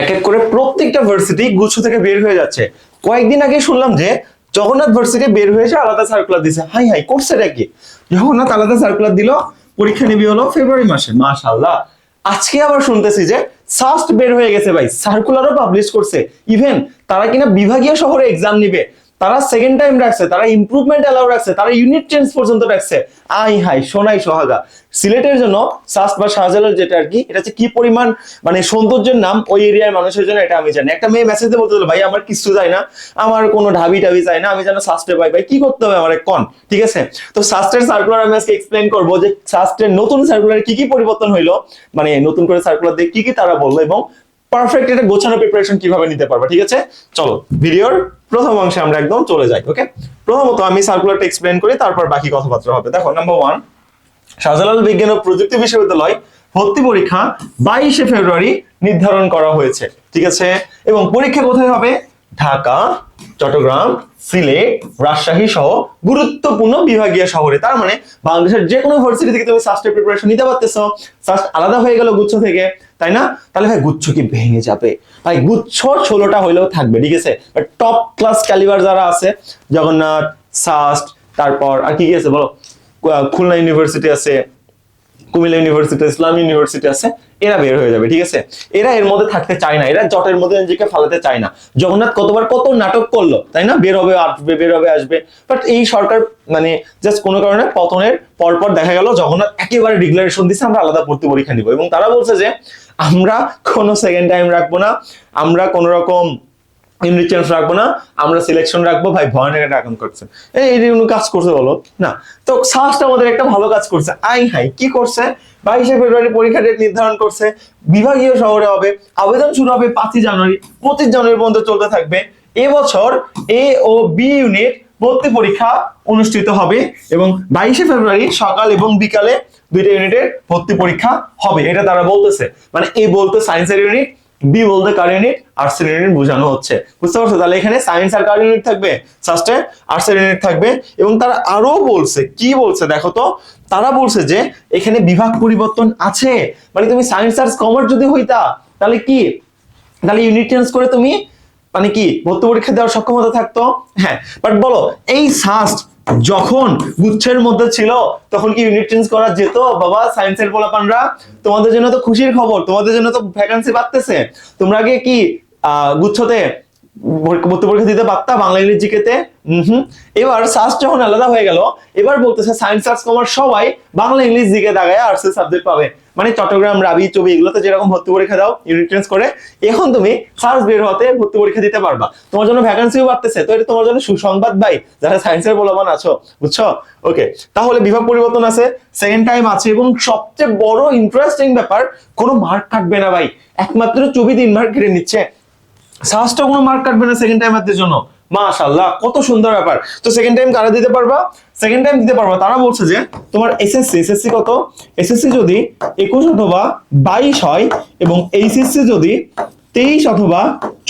এক এক করে প্রত্যেকটা ভার্সিটি গুচ্ছ থেকে বের হয়ে যাচ্ছে। কয়েকদিন আগে শুনলাম যে জগন্নাথ ভার্সিটি বের হয়েছে আলাদা সার্কুলার দিছে। হাই হাই, করছে কি? জগন্নাথ আলাদা সার্কুলার দিল, পরীক্ষা নিবি হলো ফেব্রুয়ারি মাসে। মাশাল্লাহ আজকে আবার শুনতেছি যে সাস্ট বের হয়ে গেছে ভাই। সার্কুলারও পাবলিশ করছে। ইভেন তারা কিনা বিভাগীয় শহরে এক্সাম নিবে। তারা সেকেন্ড টাইম রাখছে, তারা ইমপ্রুভমেন্ট অ্যালাউ রাখছে, তারা ইউনিট চেঞ্জ পর্যন্ত রাখছে। আই হাই, সোনাই সোহাগা। সিলেটের জন্য সাস্ট বা শাহজালাল যেটা আর কি, এটা হচ্ছে কি পরিমাণ মানে সৌন্দর্যের নাম ওই এরিয়ার মানুষের জন্য এটা আমি জানি। একটা মেয়ে মেসেজ দিয়ে বলতে ভাই, আমার কিছু যায় না, আমার কোনো ঢাবি টাবি যায় না, আমি যেন সাস্টে পাই। ভাই, কি করতে হবে আমার? কন, ঠিক আছে? তো সাস্টের সার্কুলার আমি আজকে এক্সপ্লেন করব যে সাস্টের নতুন সার্কুলার কি কি পরিবর্তন হইল মানে নতুন করে সার্কুলার দিয়ে কি কি তারা বলল এবং পারফেক্ট একটা গোছানো প্রিপারেশন কীভাবে নিতে পারবে, ঠিক আছে? চলো, ভিডিওর প্রথম অংশে আমরা একদম চলে যাই ওকে প্রথমত আমি সার্কুলারটা এক্সপ্লেন করি, তারপর বাকি কথাবার্তা হবে। দেখো নাম্বার ওয়ান শাহজালাল বিজ্ঞান ও প্রযুক্তি বিশ্ববিদ্যালয় ভর্তি পরীক্ষা বাইশে ফেব্রুয়ারি নির্ধারণ করা হয়েছে, ঠিক আছে? এবং পরীক্ষা কোথায় হবে? ঢাকা, চট্টগ্রাম, সিলেট, রাজশাহী সহ গুরুত্বপূর্ণ বিভাগীয় শহরে। তার মানে বাংলাদেশের যে কোনো ভার্সিটি থেকে তুমি সাস্টের প্রিপারেশন নিতে পারতেছো। সাস্ট আলাদা হয়ে গেল গুচ্ছ থেকে, তাই না? তাহলে ভাই গুচ্ছ কি ভেঙে যাবে? ভাই গুচ্ছ ষোলোটা হইলেও থাকবে, ঠিক আছে? টপ ক্লাস ক্যালিবার যারা আছে, জগন্নাথ সাস্ট তারপর আর কি কি আছে বলো? খুলনা ইউনিভার্সিটি আছে কুমিল্লা ইউনিভার্সিটি ইসলাম ইউনিভার্সিটি আছে, এরা বের হয়ে যাবে, ঠিক আছে? এরা এর মধ্যে থাকতে চায় না, এরা জটের মধ্যে নিজেকে ফালাতে চায় না। জগন্নাথ কতবার কত নাটক করল, তাই না? বের হবে, আসবে, বের হবে, আসবে। বাট এই সরকার মানে জাস্ট কোনো কারণে পতনের পরপর দেখা গেল, জগন্নাথ একেবারে ডিক্লারেশন দিচ্ছে আমরা আলাদা ভর্তি পরীক্ষা নিব। এবং তারা বলছে যে, আমরা কোনো সেকেন্ড টাইম রাখব না, আমরা কোনো রকম চেঞ্জ রাখব না, আমরা সিলেকশন রাখব, ভাই ভয়ানক একটা এখন করছে এই এই কোনো কাজ করছে বলো, না। তো সাহসটা আমাদের একটা ভালো কাজ করছে, আই হাই, কি করছে? বাইশে ফেব্রুয়ারি পরীক্ষা ডেট নির্ধারণ করছে, বিভাগীয় শহরে হবে, আবেদন শুরু হবে পাঁচই জানুয়ারি, পঁচিশ জানুয়ারি পর্যন্ত চলতে থাকবে। এবছর এ ও বি ইউনিট ভর্তি পরীক্ষা অনুষ্ঠিত হবে এবং বাইশে ফেব্রুয়ারি সকাল এবং বিকালে দুইটা ইউনিটের ভর্তি পরীক্ষা হবে, এটা তারা বলতেছে। মানে এ বলতে সায়েন্সের ইউনিট বি বলতে কার ইউনিট আর্টস এর ইউনিট বোঝানো হচ্ছে। বুঝতে পারছ? তাহলে এখানে সায়েন্স আর কার ইউনিট থাকবে। সাস্টে আর্টস এর ইউনিট থাকবে এবং তারা আরও বলছে, কি বলছে দেখো তো? তারা বলছে যে এখানে বিভাগ পরিবর্তন আছে। মানে তুমি সায়েন্স আর্টস কমার্স যদি হইতা, তাহলে কি? তাহলে ইউনিট চেঞ্জ করে তুমি মানে কি, ভর্তি পরীক্ষা দেওয়ার সক্ষমতা থাকতো? হ্যাঁ বাট বলো, এই সাস্ট যখন গুচ্ছের মধ্যে ছিল, তখন কি ইউনিট চেঞ্জ করা যেত? বাবা সায়েন্সের পোলাপানরা, তোমাদের জন্য তো খুশির খবর, তোমাদের জন্য তো ভ্যাকান্সি পাচ্ছে তোমরা আগে কি গুচ্ছতে ভর্তি পরীক্ষা দিতে পারতা বাংলা ইংরেজি জিকেতে? হুম। এবার সায়েন্স যখন আলাদা হয়ে গেল, এবার বলতেছে সায়েন্স আর্টস কমার্স সবাই বাংলা ইংলিশ জিকে দাগায় আর্টস এর সাবজেক্ট পাবে। মানে চট্টগ্রাম, রাবি, চবি এগুলোতে যেরকম ভর্তি পরীক্ষা দাও ইউনিট করে, এখন তুমি সার্চ বের হতে ভর্তি পরীক্ষা দিতে পারবা। তোমার জন্য ভ্যাকান্সিও বাড়তেছে, তো এটা তোমার জন্য সুসংবাদ ভাই, যারা সায়েন্সের বলবান আছো, বুঝছ? ওকে তাহলে বিভাগ পরিবর্তন আছে সেকেন্ড টাইম আছে, এবং সবচেয়ে বড় ইন্টারেস্টিং ব্যাপার, কোনো মার্ক কাটবে না ভাই, একমাত্র চবি তিন মার্ক কেটে নিচ্ছে। সাহসটা কোনো মার্ক কাটবে না সেকেন্ড টাইম টাইমারদের জন্য। মাশাআল্লাহ, কত সুন্দর ব্যাপার। তো সেকেন্ড টাইম কারা দিতে পারবা? সেকেন্ড টাইম দিতে পারবা, তারা বলছে যে তোমার এসএসসি এসএসসি কত? এসএসসি যদি একুশ অথবা বাইশ হয় এবং এইচএসসি যদি তেইশ অথবা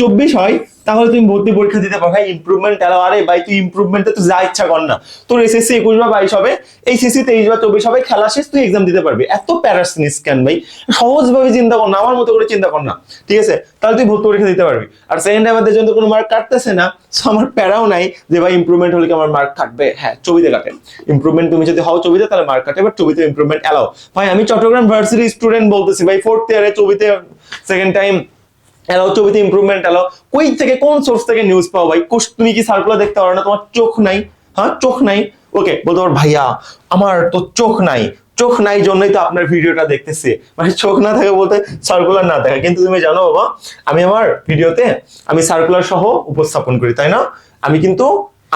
চব্বিশ হয়, তাহলে তুমি ভর্তি পরীক্ষা দিতে পারবে ইম্প্রুভমেন্ট এলাও আরে ভাই, তুই ইমপ্রুভমেন্টে তো যা ইচ্ছা কর না। তোর এসএসসি একুশ বা বাইশ হবে এইচএসসি তেইশ বা চব্বিশ হবে, খেলা শেষ, তুই এক্সাম দিতে পারবি। এত প্যারাস নিস কেন ভাই? সহজভাবে চিন্তা কর না, আমার মতো করে চিন্তা কর না। ঠিক আছে? তাহলে তুই ভর্তি পরীক্ষা দিতে পারবি। আর সেকেন্ড টাইমারদের জন্য কোনো মার্ক কাটতেছে না সো আমার প্যারাও নাই যে ভাই ইমপ্রুভমেন্ট হলে কি আমার মার্ক কাটবে? হ্যাঁ ছবিতে কাটে। ইমপ্রুভমেন্ট তুমি যদি হও ছবিতে, তাহলে মার্ক কাটে বাট ছবিতে ইমপ্রুভমেন্ট এলাও ভাই, আমি চট্টগ্রাম ভার্সিটি স্টুডেন্ট বলতেছি, ভাই ফোর্থ ইয়ারে ছবিতে সেকেন্ড টাইম এলাও ছবিতে ইম্প্রুভমেন্ট এলাও কই থেকে, কোন সোর্স থেকে নিউজ পাও ভাই? তুমি কি সার্কুলার দেখতে পারো না? তোমার চোখ নাই। হ্যাঁ চোখ নাই? ওকে বলতে পারো, ভাইয়া, আমার তো চোখ নাই। চোখ নাই জন্যই তো আপনার ভিডিওটা দেখতেছি। মানে চোখ না থাকে বলতে সার্কুলার না থাকে। কিন্তু তুমি জানো বাবা, আমি আমার ভিডিওতে আমি সার্কুলার সহ উপস্থাপন করি, তাই না? আমি কিন্তু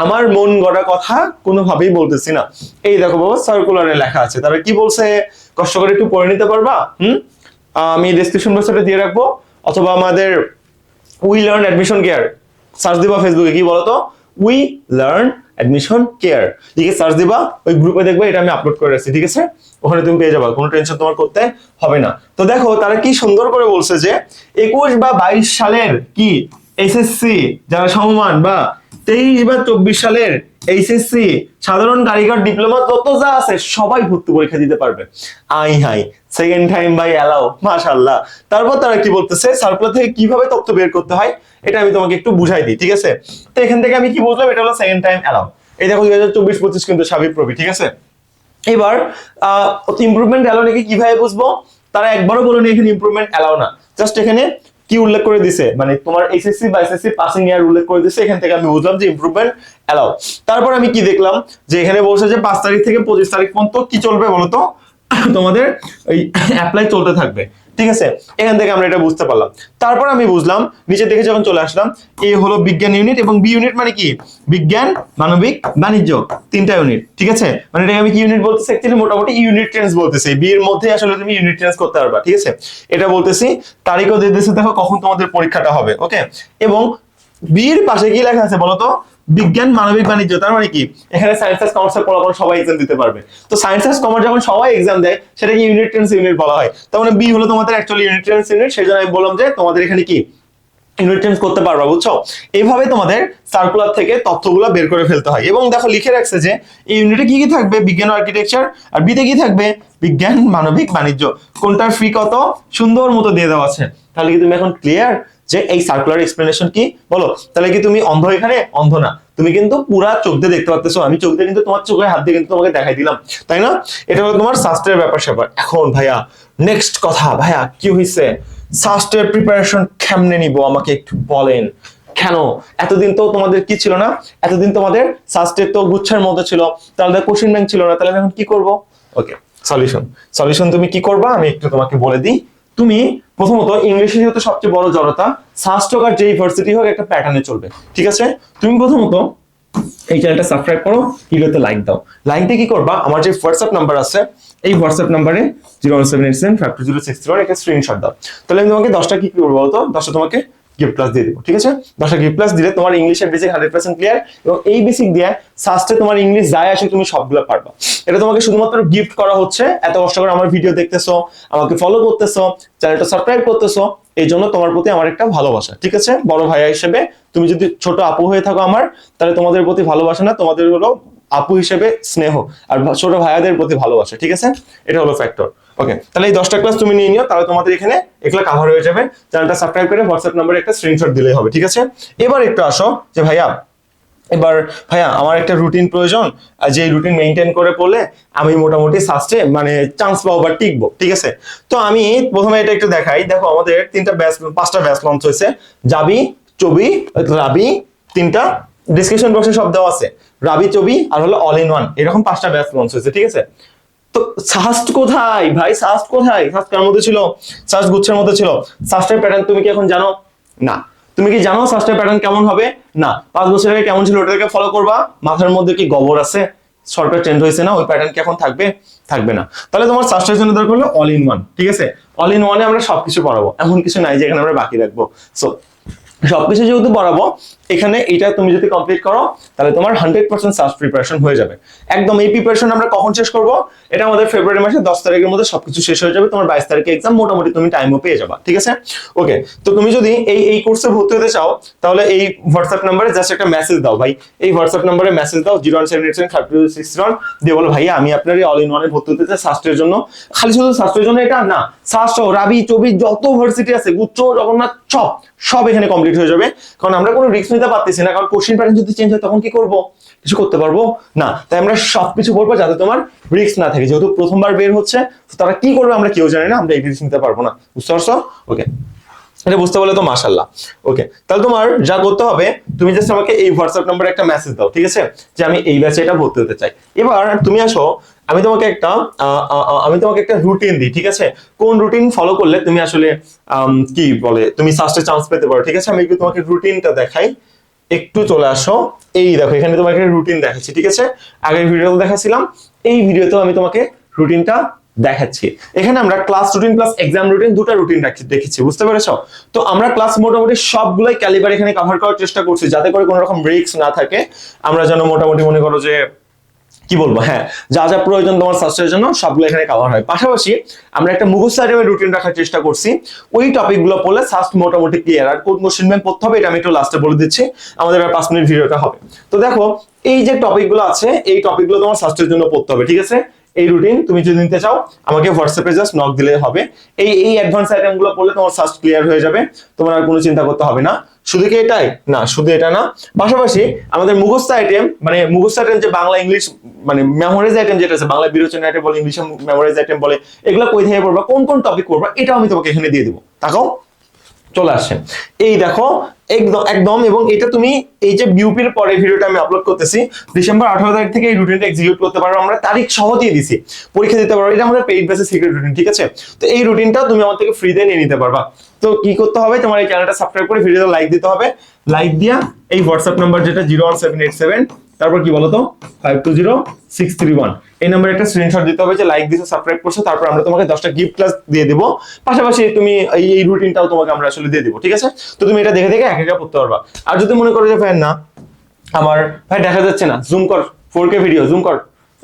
আমার মন গড়া কথা কোনোভাবেই বলতেছি না। এই দেখো বাবা সার্কুলারে লেখা আছে। তারা কি বলছে? কষ্ট করে একটু পড়ে নিতে পারবা? হুম? আমি ডেসক্রিপশন বক্সটা দিয়ে রাখব। অথবা আমাদের we learn admission care search দিবা ফেসবুকে কি বলতো? উই লার্ন অ্যাডমিশন কেয়ার ঠিক আছে সার্চ দিবা, ওই গ্রুপে দেখবে, এটা আমি আপলোড করে রাখছি, ঠিক আছে? ওখানে তুমি পেয়ে যাবা, কোনো টেনশন তোমার করতে হবে না। তো দেখো, তারা কি সুন্দর করে বলছে যে, একুশ বা বাইশ সালের কি এসএসসি যারা সমমান বা তেইশ বা চব্বিশ সালের এইচএসসি সাধারণ কারিগর ডিপ্লোমা যত যা আছে সবাই ভর্তি পরীক্ষা দিতে পারবে। আই হাই সেকেন্ড টাইম বাই অ্যালাও মাশাআল্লাহ। তারপর তারা কি বলতেছে? সার্কুলার থেকে কীভাবে তথ্য বের করতে হয়, এটা আমি তোমাকে একটু বুঝাই দিই, ঠিক আছে? তো এখান থেকে আমি কি বুঝলাম? এটা হলো সেকেন্ড টাইম অ্যালাও এই দেখো দুই হাজার চব্বিশ, পঁচিশ কিন্তু সাবিক প্রবি ঠিক আছে? এবার ইমপ্রুভমেন্ট অ্যালাউ নাকি কীভাবে বুঝব? তারা একবারও বলেনি এখানে ইমপ্রুভমেন্ট অ্যালাউ না। জাস্ট এখানে কি উল্লেখ করে দিছে? মানে তোমার এসএসসি বা এসএসসি পাসিং ইয়ার উল্লেখ করে দিছে, এখান থেকে আমি বুঝলাম যে ইমপ্রুভমেন্ট অ্যালাউ তারপর আমি কি দেখলাম? যে এখানে বলছে যে পাঁচ তারিখ থেকে পঁচিশ তারিখ পর্যন্ত কি চলবে বলতো? তোমাদের ওই অ্যাপ্লাই চলতে থাকবে। ঠিক আছে? এখান থেকে আমরা এটা বুঝতে পারলাম। তারপর আমি বুঝলাম নিচে দেখে যখন চলে আসলাম, এ হলো বিজ্ঞান ইউনিট এবং বি ইউনিট মানে কি? বিজ্ঞান, মানবিক, বাণিজ্য, তিনটা ইউনিট ঠিক আছে? মানে এটাকে আমি কি ইউনিট বলতেছি? অ্যাকচুয়ালি মোটামুটি ইউনিট ট্রেন্স বলতেছি। বি এর মধ্যে আসলে তুমি ইউনিট ট্রেন্স করতে পারবা, ঠিক আছে? এটা বলতেছি, তারিখও দিয়ে দিয়েছে, দেখো কখন তোমাদের পরীক্ষাটা হবে ওকে এবং বির পাশে কি লেখা আছে বলতো? বিজ্ঞান, মানবিক বাণিজ্য, তার মানে কি? এখানে সায়েন্স আর কমার্সের ফলাফল সবাই এক্সাম দিতে পারবে। তো সায়েন্স আর কমার্স যখন সবাই এক্সাম দেয়, সেটাকে ইউনিট টেন্স ইউনিট বলা হয়। তার মানে বি হলো তোমাদের অ্যাকচুয়ালি ইউনিট টেন্স ইউনিট সেই জন্য আমি বললাম যে তোমাদের এখানে কি? ইউনিট চেঞ্জ করতে পারবা, বুঝছ? এইভাবে তোমাদের সার্কুলার থেকে তথ্যগুলো বের করে ফেলতে হয়। এবং দেখো, লিখে রাখছে যে এই ইউনিটে কি কি থাকবে? বিজ্ঞান আর্কিটেকচার আর বিতে কি থাকবে? বিজ্ঞান, মানবিক, বাণিজ্য। কোনটার ফি কত? সুন্দর মতো দিয়ে দেওয়া আছে। তাহলে কি তুমি এখন ক্লিয়ার যে এই সার্কুলার এক্সপ্লেনেশন কি? বলো, তাহলে কি তুমি অন্ধ এখানে? অন্ধ না। তুমি কিন্তু পুরা চোখ দিয়ে দেখতে পাচ্ছ আমি চোখ দিয়ে কিন্তু তোমার চোখে হাত দিয়ে কিন্তু তোমাকে দেখাই দিলাম। তাই না? এটা হলো তোমার শাস্ত্রের ব্যাপার স্যাপার। এখন ভাইয়া নেক্সট কথা। ভাইয়া, কি হয়েছে শাস্ত্রের প্রিপারেশন কেমনে নিব? আমাকে একটু বলেন। কেন? এতদিন তো তোমাদের কি ছিল না? এতদিন তোমাদের শাস্ত্রের তো গুচ্ছের মতো ছিল। তাহলে কোশ্চেন ব্যাংক ছিল না। তাহলে এখন কি করব? ওকে সলিউশন সলিউশন তুমি কি করবা? আমি একটু তোমাকে বলে দিই। তুমি প্রথমত ইংলিশে যেহেতু সবচেয়ে বড় জড়তা আর যে ইউনিভার্সিটি হোক একটা প্যাটার্নে চলবে, ঠিক আছে? তুমি প্রথমত এই চ্যানেলটা সাবস্ক্রাইব করো, ভিডিওতে লাইক দাও। লাইক দিয়ে কি করবা? আমার যে হোয়াটসঅ্যাপ নাম্বার আছে, এই হোয়াটসঅ্যাপ নাম্বারে zero one seven eight seven five two zero six zero একটা স্ক্রিনশট দাও। তাহলে আমি তোমাকে দশটা কি করব বলতো দশটা তোমাকে গিফট প্লাস দিয়ে দেবো, ঠিক আছে? দশটা গিফট প্লাস দিলে তোমার ইংলিশের বেসিক হান্ড্রেড পার্সেন্ট ক্লিয়ার এবং এই বেসিক দিয়ে সাস্টে তোমার ইংলিশ যায় আসে তুমি সবগুলো পারবা। এটা তোমাকে শুধুমাত্র গিফট করা হচ্ছে, এত কষ্ট করে আমার ভিডিও দেখতেছো, আমাকে ফলো করতেছো চ্যানেলটা সাবস্ক্রাইব করতেছো, এই জন্য তোমার প্রতি আমার একটা ভালোবাসা, ঠিক আছে? বড় ভাইয়া হিসেবে, তুমি যদি ছোট আপু হয়ে থাকো আমার, তাহলে তোমাদের প্রতি ভালোবাসা না, তোমাদের হলো আপু হিসেবে স্নেহ আর ছোট ভাইয়াদের প্রতি ভালোবাসা, ঠিক আছে? এটা হলো ফ্যাক্টর ওকে তাহলে এই দশটা ক্লাস তুমি নিয়ে নিও, তাহলে তোমাদের এখানে এগুলো কাভার হয়ে যাবে। চ্যানেলটা সাবস্ক্রাইব করে হোয়াটসঅ্যাপ নম্বরে একটা স্ক্রিনশট দিলেই হবে, ঠিক আছে? এবার একটু আসো, যে ভাইয়া, এবার ভাইয়া, আমার একটা রুটিন প্রয়োজন যে রুটিন মেনটেন করে পড়লে আমি মোটামুটি সাস্টে মানে চান্স পাবো বা টিকবো, ঠিক আছে? তো আমি প্রথমে এটা একটু দেখাই, দেখো আমাদের তিনটা ব্যাচ পাঁচটা ব্যাচ লঞ্চ হয়েছে। যাবি, চবি, রাবি, তিনটা ডিসক্রিপশন বক্সে সব দেওয়া আছে। রাবি চবি আর হলো অল ইন ওয়ান এরকম পাঁচটা ব্যাচ লঞ্চ হয়েছে, ঠিক আছে? তো সাস্ট কোথায়? ভাই সাস্ট কোথায়? সাস্ট কার মধ্যে ছিল? সাস্ট গুচ্ছের মধ্যে ছিল। সাস্টের প্যাটার্ন তুমি কি এখন জানো? না। তুমি কি জানো সাস্টের প্যাটার্ন কেমন হবে? না। পাঁচ বছর আগে কেমন ছিল ওটাকে ফলো করবা? মাথার মধ্যে কি গোবর আছে? সরকার চেঞ্জ হয়েছে না? ওই প্যাটার্ন কি এখন থাকবে? থাকবে না। তাহলে তোমার সাস্টের জন্য দরকার হলো অল ইন ওয়ান ঠিক আছে? অল ইন ওয়ানে আমরা সবকিছু পড়াবো। এমন কিছু নাই যে এখানে আমরা বাকি রাখব। সো সবকিছু যেহেতু পড়াবো এখানে এটা তুমি যদি কমপ্লিট করো, তাহলে তোমার হান্ড্রেড পার্সেন্ট সার্চ প্রিপারেশন হয়ে যাবে। একদম এই প্রিপারেশন আমরা কখন শেষ করব? এটা আমাদের ফেব্রুয়ারি মাসে দশ তারিখের মধ্যে সবকিছু শেষ হয়ে যাবে, তোমার বাইশ তারিখে এক্সাম মোটামুটি তুমি টাইমও পেয়ে যাবা, ঠিক আছে? ওকে তো তুমি যদি এই এই কোর্সে ভর্তি হতে চাও, তাহলে এই হোয়াটসঅ্যাপ নাম্বারে জাস্ট একটা মেসেজ দাও ভাই। এই হোয়াটসঅ্যাপ নাম্বারে মেসেজ দাও zero one seven eight seven five two six one দিয়ে বলো, ভাইয়া, আমি আপনার অল ইন ওয়ানে ভর্তি হতে চাই শাস্ত্রের জন্য। খালি শুধু শাস্ত্রের জন্য এটা না শাস্ত্র রাবি, চবি, যত ভার্সিটি আছে গুচ্ছ জগন্নাথ, সব। সব এখানে কমপ্লিট হয়ে যাবে। কারণ আমরা কোনো রিস্ক নিতে পারতেছি না, কারণ কোশ্চিন প্যাটার্ন যদি চেঞ্জ হয় তখন কি করব? কিছু করতে পারব? না। তাই আমরা সবকিছু বলব যাতে তোমার রিস্ক না থাকে। যেহেতু প্রথমবার বের হচ্ছে তারা কি করবে আমরা কেউ জানি না, আমরা এই রিস্ক নিতে পারব না। বুঝতে পারছ? ওকে এটা বুঝতে পারলে তো মাশাল্লাহ ওকে তাহলে তোমার যা করতে হবে, তুমি জাস্ট আমাকে এই হোয়াটসঅ্যাপ নাম্বারে একটা মেসেজ দাও, ঠিক আছে? যে আমি এই ব্যাচে এটা ভর্তি হতে চাই। এবার তুমি আসো আমি তোমাকে একটা আমি তোমাকে একটা রুটিন দিই, ঠিক আছে? কোন রুটিন ফলো করলে তুমি আসলে কি বলে, তুমি সাস্টে চান্স পেতে পারো, ঠিক আছে? আমি একটু তোমাকে রুটিনটা দেখাই। একটু চলে আসো। এই দেখো, এখানে তোমাকে রুটিন দেখাচ্ছি, ঠিক আছে? আগের ভিডিওতে দেখাচ্ছিলাম এই ভিডিওতেও আমি তোমাকে রুটিনটা দেখাচ্ছি। এখানে আমরা class routine plus exam routine দুটো রুটিন দেখেছি, বুঝতে পেরেছ? তো আমরা ক্লাস মোটামুটি সবগুলোই ক্যালিবার এখানে কভার করার চেষ্টা করছি, যাতে করে কোনো রকম ব্রেকস না থাকে। আমরা যেন মোটামুটি মনে করো যে কি বলব? হ্যাঁ যা যা প্রয়োজন তোমার স্বাস্থ্যের জন্য সবগুলো এখানে কভার হয়। পাশাপাশি আমরা একটা মুখস্থ আইটেমের রুটিন রাখার চেষ্টা করছি। ওই টপিকগুলো পড়লে স্বাস্থ্য মোটামুটি ক্লিয়ার আর কোন কোশ্চেন ব্যাংক পড়তে হবে এটা আমি একটু লাস্টে বলে দিচ্ছি। আমাদের আর পাঁচ মিনিট ভিডিওটা হবে। তো দেখো, এই যে টপিকগুলো আছে, এই টপিকগুলো তোমার স্বাস্থ্যের জন্য পড়তে হবে, ঠিক আছে? এই রুটিন তুমি যদি নিতে চাও, আমাকে হোয়াটসঅ্যাপে জাস্ট নক দিলে হবে। এই এই অ্যাডভান্স আইটেমগুলো পড়লে তোমার সার্চ ক্লিয়ার হয়ে যাবে। তোমার আর কোনো চিন্তা করতে হবে না। শুধু কি এটাই? না, শুধু এটা না। পাশাপাশি আমাদের মুখস্থ আইটেম মানে মুখস্থ আইটেম যে বাংলা ইংলিশ মানে মেমোরাইজ আইটেম যেটা আছে, বাংলা বিরোচন আইটেম বলে ইংলিশে মেমোরাইজ আইটেম বলে, এগুলো কই থেকে পড়বা? কোন কোন টপিক পড়বা? এটাও আমি তোমাকে এখানে দিয়ে দেবো। তাকাও। চলে আসে। এই দেখো, একদম একদম, এবং এটা তুমি এই যে বিউপির পরে ভিডিওটা আমি আপলোড করতেছি ডিসেম্বর আঠারো তারিখ থেকে এই রুটিনটা এক্সিকিউট করতে পারো, আমরা তারিখ সহ দিয়ে দিছি। পরীক্ষা দিতে পারো, এটা আমাদের পেইড বেসে সিক্রেট রুটিন ঠিক আছে? তো এই রুটিনটা তুমি আমার থেকে ফ্রিতে নিয়ে নিতে পারবা। তো কি করতে হবে? তোমার এই চ্যানেলটা সাবস্ক্রাইব করে ভিডিওটা লাইক দিতে হবে। লাইক দিয়া এই হোয়াটসঅ্যাপ নাম্বার যেটা zero one seven eight seven তারপর কি বলতো? Five two zero six three one এই নম্বরে একটা স্ক্রিনশট দিতে হবে যে লাইক দিতে সাবস্ক্রাইব করছ, তারপর আমরা তোমাকে দশটা গিফট ক্লাস দিয়ে দেবো। পাশাপাশি তুমি এই এই রুটিনটাও তোমাকে আমরা আসলে দিয়ে দেবো, ঠিক আছে? তো তুমি এটা দেখে দেখে এক একা পড়তে পারবা। আর যদি মনে করো যে, ফ্যান, না, আমার ভাই দেখা যাচ্ছে না জুম কর ফোর কে ভিডিও জুম কর।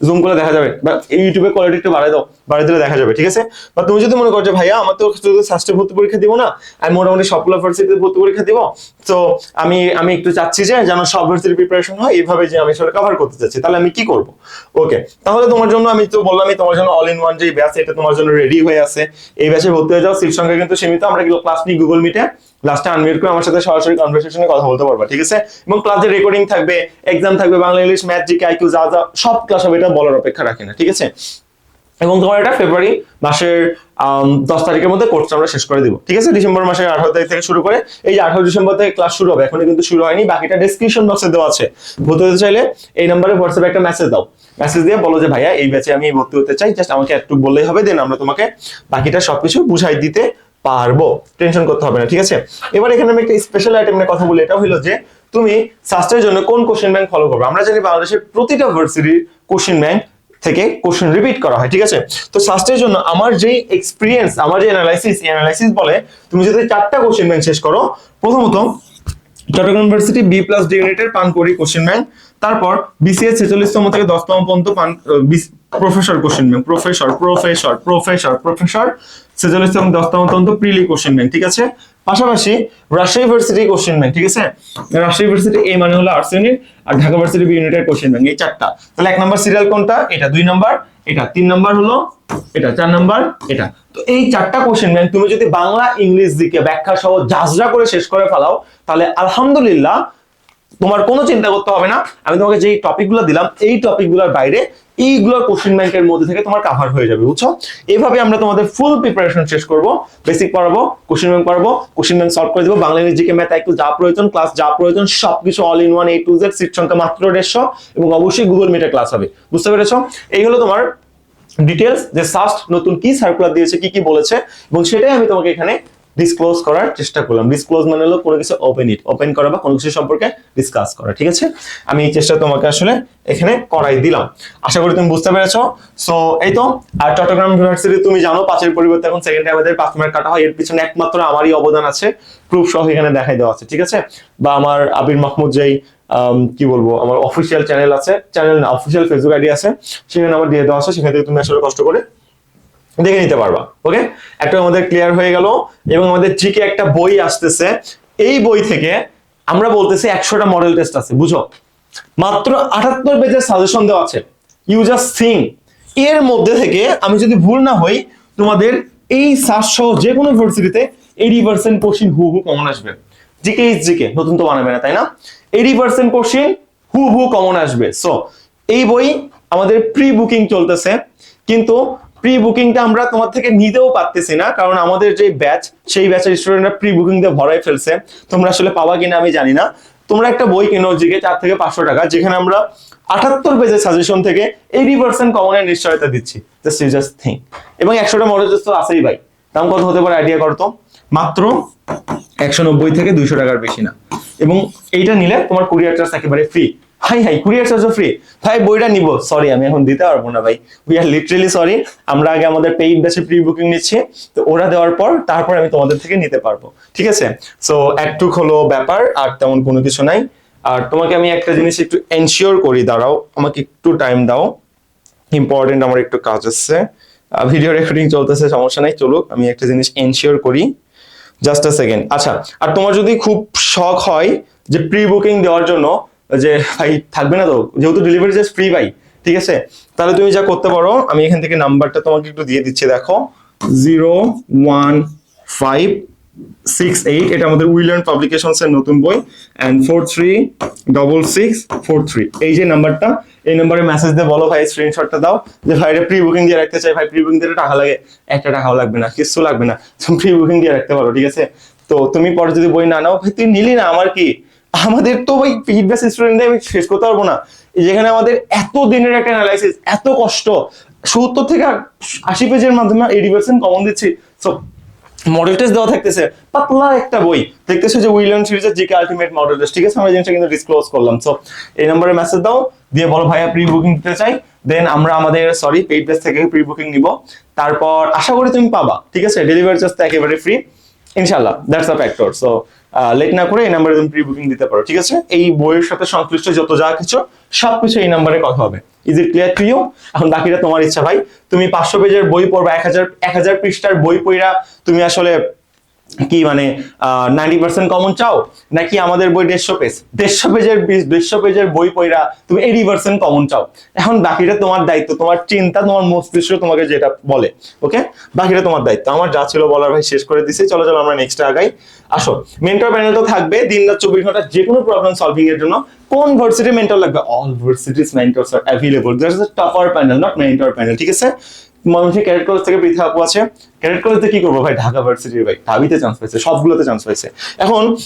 জুম করে দেখা যাবে। বা এই ইউটিউবে কোয়ালিটি একটু বাড়াই দাও বাড়াই দিলে দেখা যাবে, ঠিক আছে? বা তুমি যদি মনে করো যে, ভাইয়া, আমার তো স্বাস্থ্য ভর্তি পরীক্ষা দিব না, আমি মোটামুটি সবগুলো ভার্সিটিতে ভর্তি পরীক্ষা দিব। তো আমি আমি একটু চাচ্ছি যে, যেন সব ভার্সিটির প্রিপারেশন হয়, এইভাবে যে আমি সেটা কভার করতে চাচ্ছি। তাহলে আমি কি করব? ওকে তাহলে তোমার জন্য আমি তো বললামই, তোমার জন্য অল ইন ওয়ান যে ব্যাচ এটা তোমার জন্য রেডি হয়ে আছে। এই ব্যাচে ভর্তি হয়ে যাও সিট সংখ্যা কিন্তু সীমিত, আমরা ক্লাস নিই গুগল মিটে লাস্টে আনমিউট করে আমার সাথে সরাসরি কনভারসেশনে কথা বলতে পারবা, ঠিক আছে? এবং ক্লাসের রেকর্ডিং থাকবে এক্সাম থাকবে, Bangla English math GK IQ যা যা, সব ক্লাস হবে, এটা বলার অপেক্ষা রাখে না, ঠিক আছে? এবং তোমার এটা ফেব্রুয়ারি মাসের দশ তারিখের মধ্যে কোর্সটা আমরা শেষ করে দিব, ঠিক আছে? ডিসেম্বর মাসের আঠারো তারিখ থেকে শুরু করে, এই যে আঠারো ডিসেম্বর থেকে ক্লাস শুরু হবে এখনও কিন্তু শুরু হয়নি, বাকিটা ডিসক্রিপশন বক্সে দেওয়া আছে। ভর্তি হতে চাইলে এই নাম্বারে হোয়াটসঅ্যাপে একটা মেসেজ দাও। মেসেজ দিয়ে বলো যে, ভাইয়া, এই ব্যাচে আমি ভর্তি হতে চাই জাস্ট আমাকে একটু বললেই হবে দেন আমরা তোমাকে বাকিটা সবকিছু বুঝাই দিতে পারব। টেনশন করতে হবে না, ঠিক আছে? এবার এখানে আমি একটা স্পেশাল আইটেম নিয়ে কথা বলি, এটা হলো যে তুমি স্বাস্থ্যের জন্য কোন কোশ্চেন ব্যাংক ফলো করবে? আমরা জানি বাংলাদেশের প্রতিটা ভার্সিটির কোশ্চেন ব্যাংক থেকে কোশ্চেন রিপিট করা হয়, ঠিক আছে? তো স্বাস্থ্যের জন্য আমার যে এক্সপিরিয়েন্স আমার যে অ্যানালাইসিস অ্যানালাইসিস বলে, তুমি যদি চারটা কোশ্চেন ব্যাংক শেষ করো, প্রথমত Chittagong university B plus D ইউনিটের পানকড়ি কোশ্চেন ব্যাংক তারপর বিসিএস ছেচল্লিশতম থেকে দশতম পর্যন্ত professor question bank professor professor professor professor ছেচল্লিশতম দশতম পর্যন্ত প্রিলি কোশ্চেন ব্যাংক ঠিক আছে? পাশাপাশি রাজশাহী ইউনিভার্সিটি কোশ্চেন ব্যাংক ঠিক আছে? রাজশাহী ইউনিভার্সিটি এই মানে হলো আর্টস ইউনিট আর ঢাকা ইউনিভার্সিটি বি ইউনিটের কোশ্চেন ব্যাংক এই চারটা। তাহলে এক নম্বর সিরিয়াল কোনটা? এটা দুই নম্বর এটা তিন নম্বর হলো, এটা চার নাম্বার এটা। তো এই চারটা কোশ্চেন ব্যাংক তুমি যদি বাংলা, ইংলিশ দিকে ব্যাখ্যা সহ জাজরা করে শেষ করে ফেলাও, তাহলে আলহামদুলিল্লাহ তোমার কোনো চিন্তা করতে হবে না। আমি তোমাকে যেই টপিকগুলো দিলাম, এই টপিকগুলোর বাইরে এইগুলোর কোশ্চেন ব্যাংকের মধ্যে থেকে তোমার কাভার হয়ে যাবে, বুঝছ? এইভাবে আমরা তোমাদের ফুল প্রিপারেশন শেষ করব বেসিক পড়াবো কোশ্চেন ব্যাংক পড়াবো কোশ্চেন ব্যাংক সলভ করে দেবো, বাংলা ইংরেজি জিকে ম্যাথ একটু যা প্রয়োজন ক্লাস যা প্রয়োজন, সবকিছু all in one A to Z seat সংখ্যা মাত্র দেড়শো, এবং অবশ্যই গুগল মিটে ক্লাস হবে, বুঝতে পেরেছ? এই হলো তোমার ডিটেলস যে সাস্ট নতুন কি সার্কুলার দিয়েছে, কি কি বলেছে, এবং সেটাই আমি তোমাকে এখানে ডিসক্লোজ করার চেষ্টা করলাম। ডিসক্লোজ মানে হলো কোনো কিছু ওপেন ইট ওপেন করা বা কোনো কিছু সম্পর্কে ডিসকাস করা, ঠিক আছে? আমি এই চেষ্টা তোমাকে আসলে এখানে করাই দিলাম। আশা করি তুমি বুঝতে পেরেছ। সো এই তো, আর চট্টগ্রাম ইউনিভার্সিটি তুমি জানো, পাঁচের পরিবর্তে এখন সেকেন্ড আমাদের পাঁচ মার্ক কাটা হয়। এর পিছনে একমাত্র আমারই অবদান আছে। প্রুফ সহ এখানে দেখাই দেওয়া আছে, ঠিক আছে? বা আমার আবির মাহমুদ যেই কি বলব, আমার অফিসিয়াল চ্যানেল আছে। চ্যানেল না অফিসিয়াল ফেসবুক আইডি আছে। সেখানে আমার দিয়ে দেওয়া আছে। সেখান থেকে তুমি আসলে কষ্ট করে দেখে নিতে পারবা ওকে একটা আমাদের ক্লিয়ার হয়ে গেল, এবং আমাদের জিকে একটা বই আসতেছে। এই বই থেকে আমরা বলতেছি একশোটা মডেল টেস্ট আছে, বুঝো? মাত্র আটাত্তর পেজের সাজেশন দেওয়া আছে। ইউ জাস্ট থিং এর মধ্যে থেকে আমি যদি ভুল না হই, তোমাদের এই সহ যে কোনো ভার্সিটিতে এইটি পার্সেন্ট কোশ্চিন হু হু কমন আসবে জিকে ইজ জিকে নতুন তো বানাবে না, তাই না? এইটি পার্সেন্ট কোশ্চিন হু হু কমন আসবে। সো এই বই আমাদের প্রি বুকিং চলতেছে, কিন্তু প্রি বুকিংটা আমরা তোমার থেকে নিতেও পারতেছি না, কারণ আমাদের যে ব্যাচ সেই ব্যাচের স্টুডেন্টরা প্রি বুকিং দিয়ে ভরাই ফেলছে। তোমরা আসলে পাবা কিনা আমি জানি না। তোমরা একটা বই কেনো জিকে চার থেকে পাঁচশো টাকা, যেখানে আমরা আটাত্তর পেজের সাজেশন থেকে এইটি পার্সেন্ট কমনের নিশ্চয়তা দিচ্ছি। জাস্ট জাস্ট থিঙ্ক এবং একশোটা মডেল তো আছেই ভাই। দাম কত হতে পারে আইডিয়া করতো মাত্র একশো নব্বই থেকে দুইশো টাকার বেশি না। এবং এইটা নিলে তোমার কুরিয়ার চার্জ একেবারে ফ্রি হাই হাই, কুরিয়ার চার্জও ফ্রি ভাই, বইটা নিব। সরি আমি এখন দিতে পারব না ভাই। উই আর লিটারেলি সরি আমরা আগে আমাদের পেইড ব্যাচে প্রি বুকিং নিচ্ছি। তো ওরা দেওয়ার পর তারপর আমি তোমাদের থেকে নিতে পারব। ঠিক আছে? সো একটুক হলো ব্যাপার, আর তেমন কোনো কিছু নাই। আর তোমাকে আমি একটা জিনিস একটু এনশিওর করি, দাঁড়াও। আমাকে একটু টাইম দাও। ইম্পর্টেন্ট আমার একটু কাজ আছে। ভিডিও রেকর্ডিং চলতেছে, সমস্যা নাই, চলুক। আমি একটা জিনিস এনশিওর করি। জাস্ট আ সেকেন্ড আচ্ছা আর তোমার যদি খুব শখ হয় যে প্রি বুকিং দেওয়ার জন্য যে ভাই থাকবে না তো, যেহেতু ডেলিভারি চার্জ ফ্রি ভাই, ঠিক আছে? তাহলে তুমি যা করতে পারো, আমি এখান থেকে নাম্বারটা তোমাকে একটু দিয়ে দিচ্ছি, দেখো। Zero one five six eight, এটা আমাদের উইলার্ন পাবলিকেশনস এর নতুন বই and four three double six four three. এই যে নাম্বারটা, এই নাম্বারে মেসেজ দিয়ে বলো ভাই স্ক্রিনশটটা দাও, যে ভাই এটা প্রি বুকিং দিয়ে রাখতে চাই, ভাই প্রি বুকিং দিয়ে টাকা লাগে, একটা টাকাও লাগবে না, কিছু লাগবে না, তুমি প্রি বুকিং দিয়ে রাখতে পারো, ঠিক আছে? তো তুমি পরে যদি বই না নাও, ভাই, তুই নিলি না, আমার কি? আমাদের তো ভাই ফিডব্যাক স্টুডেন্ট আমি শেষ করতে পারব না। যেখানে আমাদের এত দিনের একটা অ্যানালাইসিস এত কষ্ট, সত্তর থেকে আশি পেজের মাধ্যমে এইটি পার্সেন্ট কমন দিচ্ছি। সো মডেল টেস্ট দেওয়া থাকতেছে, পাতলা একটা বই। দেখতেছে যে উইলিয়াম সিরিজের জিকে আলটিমেট মডেল টেস্ট ঠিক আছে? আমরা জিনিসটা কিন্তু ডিসক্লোজ করলাম। সো এই নম্বরে মেসেজ দাও, দিয়ে বলো, ভাইয়া প্রি বুকিং দিতে চাই। দেন আমরা আমাদের সরি পেইড বেস থেকে প্রি বুকিং নিব। তারপর আশা করি তুমি পাবা, ঠিক আছে? ডেলিভারি চার্জ তো একেবারে ফ্রি ইনশাল্লাহ that's a factor so late না করে এই নাম্বারে তুমি প্রি বুকিং দিতে পারো, ঠিক আছে? এই বইয়ের সাথে সংশ্লিষ্ট যত যা কিছু, সবকিছু এই নাম্বারে কথা হবে। Is it clear to you এখন বাকিটা তোমার ইচ্ছা ভাই। তুমি পাঁচশো পেজের বই পড়বা, এক হাজার এক হাজার পৃষ্ঠার বই পড়া, তুমি আসলে কি মানে নাইনটি পার্সেন্ট কমন চাও? নাকি আমাদের বই দেড়শো পেজ দেড়শো পেজের দেড়শো পেজের বই পড়া তুমি এইটি পার্সেন্ট কমন চাও। এখন বাকিটা তোমার দায়িত্ব, তোমার চিন্তা, তোমার মস্তিষ্ক তোমাকে যেটা বলে ওকে বাকিটা তোমার দায়িত্ব। আমার যা ছিল বলার ভাই শেষ করে দিছি। চলো চলো, আমরা নেক্সট আগাই। আসো। মেন্টর প্যানেল তো থাকবে দিন রাত চব্বিশ ঘণ্টা যে কোনো প্রবলেম সলভিং এর জন্য। কোন ভার্সিটি মেন্টর লাগবে? All varsities mentors are available that's a topper panel not mentor panel ঠিক আছে? ময়মনসিংহ ক্যাডেট কলেজ থেকে পৃথা আপু আছে। ক্যাডেট কলেজে কি করব ভাই? ঢাকা ভার্সিটির ভাই। ঢাবিতে চান্স পাইছে, সবগুলোতে চান্স পাইছে। এখন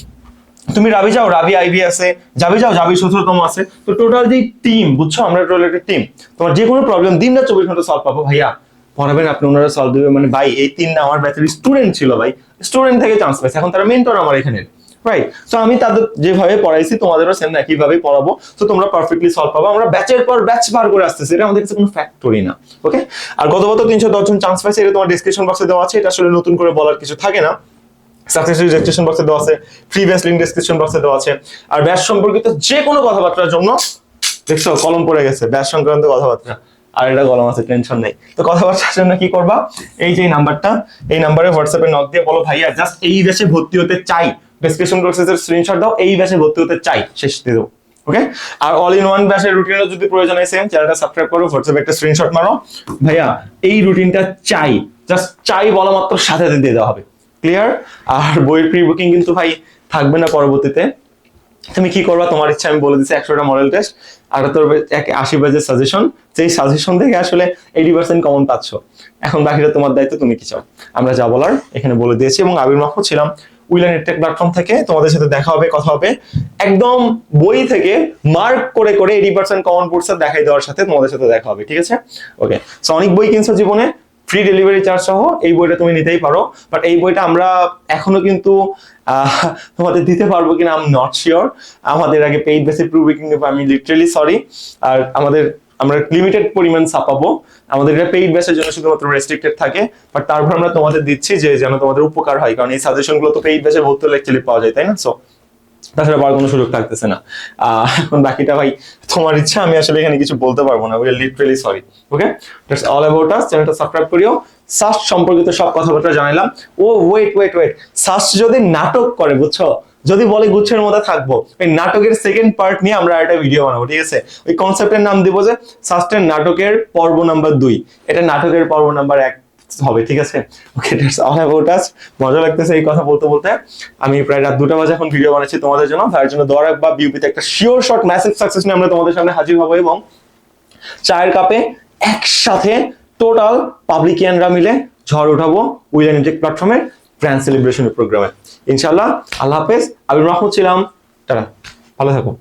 তুমি রাবি যাও, রাবি আইবি আছে। যাবি যাও, যাবি সতেরোতম আছে। তো টোটাল যে টিম বুঝছ? আমরা টোটাল একটা টিম তোমার যে কোনো প্রবলেম দিন রাত চব্বিশ ঘণ্টা সলভ পাবো ভাইয়া। পড়াবেন আপনি, ওনারা সলভ দেবে। মানে ভাই, এই তিন না আমার ব্যাচের স্টুডেন্ট ছিল ভাই। স্টুডেন্ট থেকে চান্স পাইছে। এখন তারা মেন্টর আমার এখানে রাইট তো আমি তাদের যেভাবে পড়াইছি, তোমাদেরও সেম একইভাবে পড়াবো। তো তোমরা পারফেক্টলি সলভ পাবো। আমরা ব্যাচের পর ব্যাচ বার করে আসতেছি। এটা আমাদের কাছে কোনো ফ্যাক্টরি না ওকে আর গত বছর তিনশো দশজন চান্স পাইছে, এটা তোমার ডিসক্রিপশন বক্সে দেওয়া আছে। এটা আসলে নতুন করে বলার কিছু থাকে না। সাকসেস রেজিস্ট্রেশন বক্সে দেওয়া আছে প্রিভিয়াস লিঙ্ক ডেসক্রিপশন বক্সে দেওয়া আছে। আর ব্যাচ সম্পর্কিত যে কোনো কথাবার্তার জন্য, দেখছ, কলম পড়ে গেছে ব্যাচ সংক্রান্ত কথাবার্তা। আর এটা কলম আছে টেনশন নেই। তো কথাবার্তার জন্য কি করবা? এই যে নাম্বারটা এই নাম্বারে হোয়াটসঅ্যাপে নক দিয়ে বলো, ভাইয়া জাস্ট এই ব্যাচে ভর্তি হতে চাই। ডেসক্রিপশন বক্সের স্ক্রিনশট দাও, এই ব্যাচে ভর্তি হতে চাই, শেষ দিয়ে দেবো ওকে আর অল ইন ওয়ান ব্যাচের রুটিনের যদি প্রয়োজন হয় সেম চ্যানেলটা সাবস্ক্রাইব করো হোয়াটসঅ্যাপে একটা স্ক্রিনশট মারো। ভাইয়া, এই রুটিনটা চাই জাস্ট চাই বলা মাত্র সাথে দিয়ে দেওয়া হবে ক্লিয়ার আর বইয়ের প্রি বুকিং কিন্তু ভাই থাকবে না পরবর্তীতে। তুমি কি করবা? তোমার ইচ্ছা, আমি বলে দিচ্ছি, একশোটা মডেল টেস্ট আটাত্তর এক আশি পেজের সাজেশন সেই সাজেশন থেকে আসলে এইটি পার্সেন্ট কমন পাচ্ছ। এখন বাকিটা তোমার দায়িত্ব, তুমি কি চাও? আমরা যা বলার এখানে বলে দিয়েছি, এবং আবির মাহ ছিলাম। উইলার নেটটেক প্ল্যাটফর্ম থেকে তোমাদের সাথে দেখা হবে, কথা হবে। একদম বই থেকে মার্ক করে করে এইটি পার্সেন্ট কমন পড়ছে দেখাই দেওয়ার সাথে তোমাদের সাথে দেখা হবে, ঠিক আছে? ওকে সো অনেক বই কিনছো জীবনে ফ্রি ডেলিভারি চার্জ সহ এই বইটা তুমি নিতেই পারো। বাট এই বইটা আমরা এখনও কিন্তু তোমাদের দিতে পারব কিনা আম নট শিওর আমাদের আগে পেইড বেসে প্রুভ আমি লিটারেলি সরি আর আমাদের আমরা লিমিটেড পরিমাণ ছাপাবো। আমাদের এটা পেইড বেসের জন্য শুধুমাত্র রেস্ট্রিক্টেড থাকে বাট তারপর আমরা তোমাদের দিচ্ছি যে যেন তোমাদের উপকার হয়, কারণ এই সাজেশনগুলো তো পেইড বেসে ভর্তি হলে অ্যাকচুয়ালি পাওয়া যায়, তাই না? সো তাছাড়া পাওয়ার কোনো সুযোগ থাকতেছে না। এখন বাকিটা ভাই, তোমার ইচ্ছা, আমি আসলে এখানে কিছু বলতে পারব না literally sorry okay that's all about us চ্যানেলটা সাবস্ক্রাইব করিও। সাস্ট সম্পর্কিত সব কথাবার্তা জানালাম ও ওয়েট ওয়েট ওয়েট সাস্ট যদি নাটক করে, বুঝছ? যদি বলে গুচ্ছের মধ্যে থাকব ওই নাটকের সেকেন্ড পার্ট নিয়ে আমরা একটা ভিডিও বানাবো, ঠিক আছে? ওই কনসেপ্টের নাম দিব যে সাস্টের নাটকের পর্ব নাম্বার দুই। এটা নাটকের পর্ব নাম্বার এক হবে, ঠিক আছে? ওকে মজা লাগতেছে এই কথা বলতে বলতে। আমি প্রায় রাত দুটা বাজে এখন ভিডিও বানাচ্ছি তোমাদের জন্য। তার জন্য দোয়া রাখবা বিউপিতে একটা শিওর শর্ট ম্যাসেজ সাকসেস নিয়ে আমরা তোমাদের সামনে হাজির হব এবং চায়ের কাপে একসাথে টোটাল পাবলিকিয়ানরা মিলে ঝড় উঠাবো। উইলেন ইন্টেক প্ল্যাটফর্মের গ্র্যান্ড সেলিব্রেশনের প্রোগ্রামে ইনশাল্লাহ আল্লাহ হাফেজ আবির মাহমুদ ছিলাম। তারা ভালো থাকো